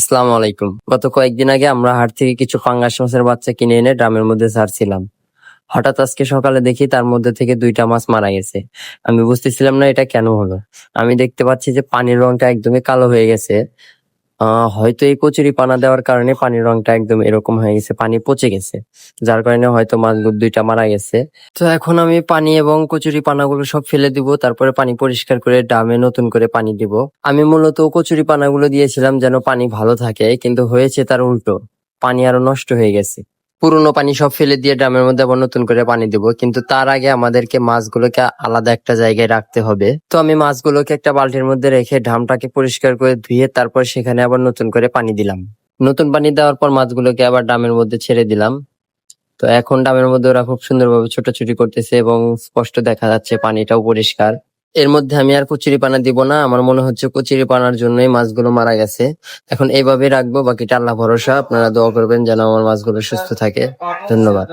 আসসালামু আলাইকুম। গত কয়েকদিন আগে আমরা হাট থেকে কিছু পাঙ্গাস মাছের বাচ্চা কিনে এনে ড্রামের মধ্যে ছাড়ছিলাম। হঠাৎ আজকে সকালে দেখি তার মধ্যে থেকে দুইটা মাছ মারা গেছে। আমি বুঝতেছিলাম না এটা কেন হলো। আমি দেখতে পাচ্ছি যে পানির রংটা একদমই কালো হয়ে গেছে। হয়তো এই কচুরি পানা দেওয়ার কারণে পানির রংটা একদম এরকম হয়ে গেছে, পানি পচে গেছে। যার কারণে হয়তো মাছগুলো দুইটা মারা গেছে। তো এখন আমি পানি এবং কচুরি পানাগুলো সব ফেলে দিব, তারপরে পানি পরিষ্কার করে ডামে নতুন করে পানি দিব। আমি মূলত কচুরি পানাগুলো দিয়েছিলাম যেন পানি ভালো থাকে, কিন্তু হয়েছে তার উল্টো। পানি আরও নষ্ট হয়ে গেছে। পুরোনো পানি সব ফেলে দিয়ে ড্রামের মধ্যে আবার নতুন করে পানি দিব। কিন্তু তার আগে আমাদেরকে মাছগুলোকে আলাদা একটা জায়গায় রাখতে হবে। তো আমি মাছগুলোকে একটা বালতির মধ্যে রেখে ড্রামটাকে পরিষ্কার করে ধুয়ে তারপর সেখানে আবার নতুন করে পানি দিলাম। নতুন পানি দেওয়ার পর মাছগুলোকে আবার ড্রামের মধ্যে ছেড়ে দিলাম। তো এখন ড্রামের মধ্যে ওরা খুব সুন্দরভাবে ছোটাছুটি করতেছে এবং স্পষ্ট দেখা যাচ্ছে পানিটাও পরিষ্কার। এর মধ্যে আমি আর কচুরি পানা দিব না। আমার মনে হচ্ছে কচুরি পানার জন্যই মাছগুলো মারা গেছে। এখন এইভাবে রাখব, বাকিটা আল্লাহ ভরসা। আপনারা দোয়া করবেন যেন আমার মাছগুলো সুস্থ থাকে। ধন্যবাদ।